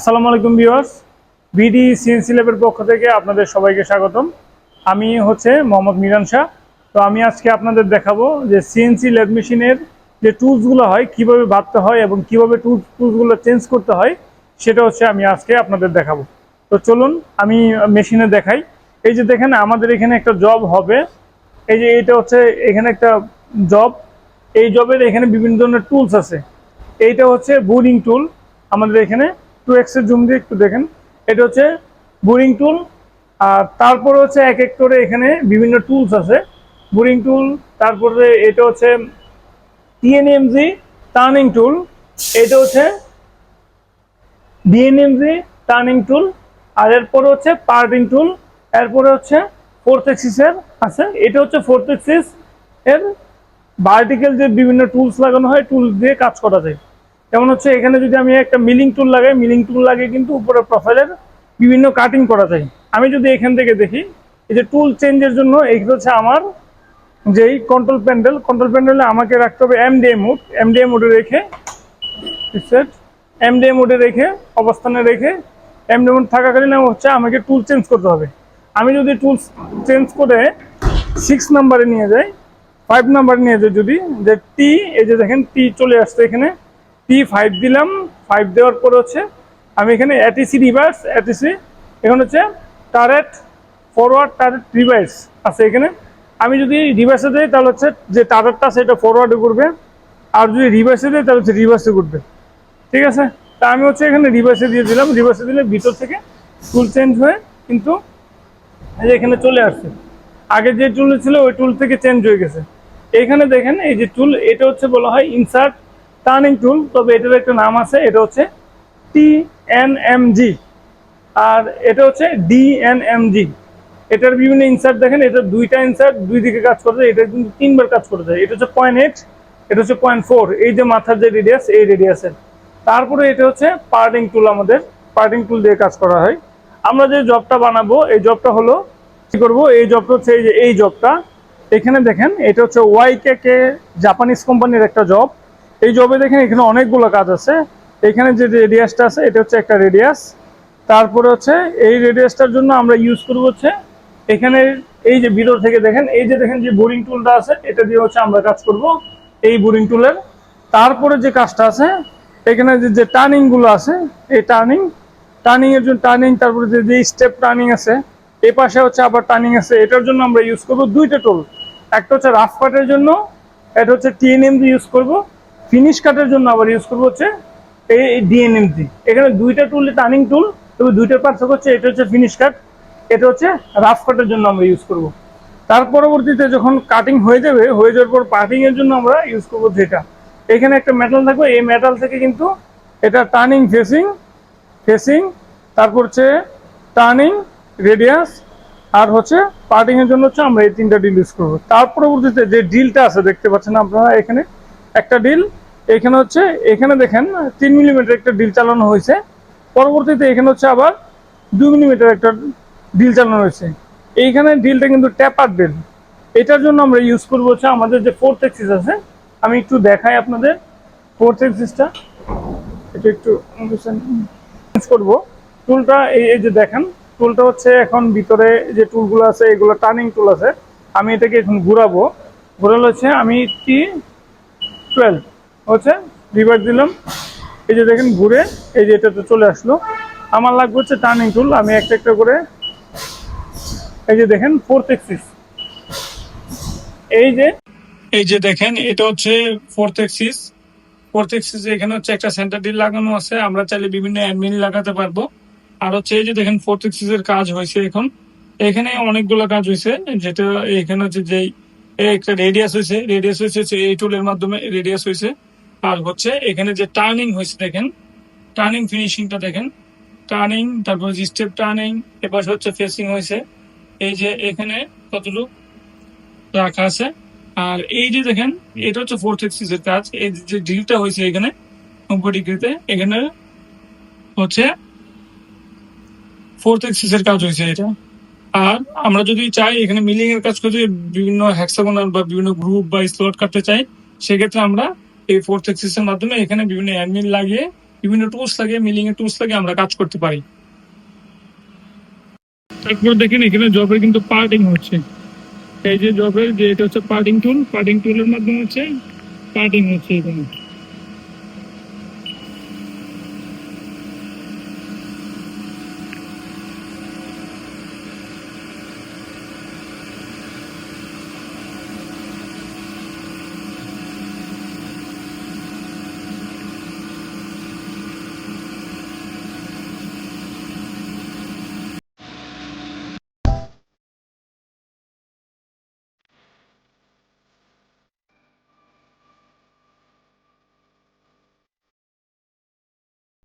আসসালামু আলাইকুম viewers. BD CNC ল্যাবের পক্ষ থেকে আপনাদের সবাইকে স্বাগতম। আমি হচ্ছে মোহাম্মদ মিরান শাহ। তো আমি আজকে আপনাদের দেখাবো যে সিএনসি ল্যাব মেশিনের যে টুলসগুলো হয়, কীভাবে বাঁধতে হয় এবং কীভাবে টুলস, টুলসগুলো চেঞ্জ করতে হয়, সেটা হচ্ছে আমি আজকে আপনাদের দেখাবো। তো চলুন আমি মেশিনে দেখাই। এই যে দেখেন, আমাদের এখানে একটা জব হবে। এই যে এটা হচ্ছে এখানে একটা জব। এই জবের এখানে বিভিন্ন ধরনের টুলস আছে। এইটা হচ্ছে বোরিং টুল আমাদের এখানে। টু এক্সের জুম দিয়ে একটু দেখেন। এটা হচ্ছে বোরিং টুল আর তারপরে হচ্ছে এক এক করে এখানে বিভিন্ন টুলস আছে। বোরিং টুল তারপরে এটা হচ্ছে টিএনএমজি টার্নিং টুল এটা হচ্ছে ডিএনএমজি টার্নিং টুল আর এরপরে হচ্ছে পার্টিং টুল এরপরে হচ্ছে ফোর্থ এক্সিসের আছে। এটা হচ্ছে ফোর্থ এক্সিস এর ভার্টিক্যাল যে বিভিন্ন টুলস লাগানো হয় টুল দিয়ে কাজ করা যায়। যেমন হচ্ছে এখানে যদি আমি একটা মিলিং টুল লাগাই মিলিং টুল লাগিয়ে কিন্তু উপরে প্রোফাইলের বিভিন্ন কাটিং করা যায়। আমি যদি এখান থেকে দেখি, এই যে টুল চেঞ্জের জন্য এইগুলো হচ্ছে আমার যেই কন্ট্রোল প্যান্ডেল কন্ট্রোল প্যান্ডেলে আমাকে রাখতে হবে এমডিএ মোড এমডিএ মোডে রেখে সেট এমডিএ মোডে রেখে, অবস্থানে রেখে এমডিএ মোড থাকাকালীন হচ্ছে আমাকে টুল চেঞ্জ করতে হবে। আমি যদি টুল চেঞ্জ করে সিক্স নাম্বারে নিয়ে যাই ফাইভ নাম্বারে নিয়ে যাই যদি, যে টি এই যে দেখেন টি চলে আসছে এখানে। টি ফাইভ দিলাম ফাইভ দেওয়ার পর হচ্ছে আমি এখানে এটিসি রিভার্স এটিসি এখন হচ্ছে টারেট ফরওয়ার্ড টারেট রিভার্স আছে এখানে। আমি যদি রিভার্সে দিই তাহলে হচ্ছে যে টারেটটা সেটা ফরওয়ার্ডে করবে আর যদি রিভার্সে দিই তাহলে হচ্ছে রিভার্সে করবে ঠিক আছে? তা আমি হচ্ছে এখানে রিভার্সে দিয়ে দিলাম রিভার্সে দিলে ভিতর থেকে টুল চেঞ্জ হয়ে কিন্তু এখানে চলে আসছে। আগে যে টুল ছিল ওই টুল থেকে চেঞ্জ হয়ে গেছে। এখানে দেখেন এই যে টুল এটা হচ্ছে বলা হয় ইনসার্ট টার্নিং টুল তবে এটার একটা নাম আছে, এটা হচ্ছে টি এন এম জি আর এটা হচ্ছে ডি এন এম জি এটার বিভিন্ন ইনসার্ট দেখেন, এটা দুইটা ইনসার্ট দুই দিকে কাজ করতে এটা কিন্তু তিনবার কাজ করতে যায় এটা হচ্ছে পয়েন্ট এইট এটা হচ্ছে পয়েন্ট ফোর এই যে মাথার যে রেডিয়াস এই রেডিয়াসের তারপরে এটা হচ্ছে পার্টিং টুল আমাদের পার্টিং টুল দিয়ে কাজ করা হয়। আমরা যে জবটা বানাবো, এই জবটা হলো, কি করব? এই জবটা হচ্ছে এই যে, এই জবটা এখানে দেখেন, এটা হচ্ছে ওয়াই ওয়াইকে কে জাপানিজ কোম্পানির একটা জব এই জবে দেখেন এখানে অনেকগুলো কাজ আছে। এখানে যে রেডিয়াসটা আছে, এটা হচ্ছে একটা রেডিয়াস তারপরে হচ্ছে এই রেডিয়াসটার জন্য আমরা ইউজ করব হচ্ছে এখানে এই যে ভিতর থেকে দেখেন, এই যে দেখেন যে বোরিং টুলটা আছে, এটা দিয়ে হচ্ছে আমরা কাজ করব এই বোরিং টুলের তারপরে যে কাজটা আছে, এখানে যে যে টার্নিংগুলো আছে, এই টার্নিং টার্নিং এর জন্য টার্নিং তারপরে যে যে স্টেপ টার্নিং আছে, এই পাশে হচ্ছে আবার টার্নিং আছে, এটার জন্য আমরা ইউজ করব দুইটা টুল একটা হচ্ছে রাফ কাটের জন্য, এটা হচ্ছে টিএনএম দিয়ে ইউজ করব। ফিনিশ কাটের জন্য আবার ইউজ করব হচ্ছে এই ডিএনএমজি এখানে দুইটা টুল টার্নিং টুল তবে দুইটার পার্থক্য হচ্ছে এটা হচ্ছে ফিনিশ কাট এটা হচ্ছে রাফ কাটের জন্য আমরা ইউজ করব। তার পরবর্তীতে যখন কাটিং হয়ে যাবে, হয়ে যাওয়ার পর পার্টিং এর জন্য আমরা ইউজ করব যেটা। এখানে একটা মেটাল থাকবে, এই মেটাল থেকে কিন্তু এটা টার্নিং ফেসিং ফেসিং তারপর হচ্ছে টার্নিং রেডিয়াস আর হচ্ছে পার্টিং এর জন্য হচ্ছে আমরা এই তিনটা ডিল ইউজ করব। তার পরবর্তীতে যে ডিলটা আছে, দেখতে পাচ্ছেন আপনারা এখানে? একটা ডিল এখানে হচ্ছে, এখানে দেখেন, তিন মিলিমিটার একটা ডিল চালানো হয়েছে। পরবর্তীতে এখানে হচ্ছে আবার দুই মিলিমিটার একটা ডিল চালানো হয়েছে। এইখানে ডিলটা কিন্তু ট্যাপার ডিল এটার জন্য আমরা ইউজ করব হচ্ছে আমাদের যে ফোর্থ এক্সিস আছে, আমি একটু দেখাই আপনাদের ফোর্থ এক্সিসটা এটা একটু চেঞ্জ করব। টুলটা এই যে দেখেন টুলটা হচ্ছে এখন ভিতরে যে টুলগুলো আছে, এগুলো টার্নিং টুল আছে। আমি এটাকে এখন ঘুরাবো। ঘোরালো হচ্ছে আমি টি টুয়েলভ হচ্ছে রিভার দিলাম। এই যে দেখেন ঘুরে, এই যে এটাতে চলে আসলো। আমার লাগবে হচ্ছে টার্নিং টুল আমি একটা একটা করে এই যে দেখেন ফোর্থ এক্সিস এই যে এই যে দেখেন, এটা হচ্ছে ফোর্থ এক্সিস ফোর্থ এক্সিস এখানে হচ্ছে একটা সেন্টার ডিল লাগানো আছে। আমরা চাইলে বিভিন্ন অ্যাডমিন লাগাতে পারব। আর হচ্ছে এই যে দেখেন ফোর্থ এক্সিস এর কাজ হয়েছে এখন। এখানে অনেকগুলো কাজ হয়েছে। যেটা এখানে হচ্ছে যেই একটা রেডিয়াস হয়েছে রেডিয়াস হয়েছে এই টুলের মাধ্যমে রেডিয়াস হয়েছে আর হচ্ছে এখানে যে টার্নিং হয়েছে দেখেন টার্নিং ফিনিশিংটা দেখেন টার্নিং তারপর যে স্টেপ টার্নিং এবার হচ্ছে ফেসিং হয়েছে এই যে এখানে কতটুকু রাখা আছে আর এই যে দেখেন এটা হচ্ছে ফোর্থ এক্সিস এর কাজ এই যে ডিলটা হয়েছে এখানে নব্বই ডিগ্রিতে এখানে হচ্ছে ফোর্থ এক্সিস এর কাজ হয়েছে এটা। আর আমরা যদি চাই এখানে মিলিং এর কাজ করতে বিভিন্ন হ্যাক্সাগোনাল বা বিভিন্ন গ্রুপ বা স্লট কাটতে চাই, সেক্ষেত্রে আমরা এই ফোর্থ এক্সিস এর মাধ্যমে এখানে বিভিন্ন অ্যাডমিন লাগিয়ে, বিভিন্ন টুলস লাগে মিলিং এর টুলস লাগে আমরা কাজ করতে পারি। তারপর দেখেন এখানে জবের কিন্তু পার্টিং হচ্ছে। এই যে জবের যে এটা হচ্ছে পার্টিং টুল পার্টিং টুলের মাধ্যমে হচ্ছে পার্টিং হচ্ছে এখানে।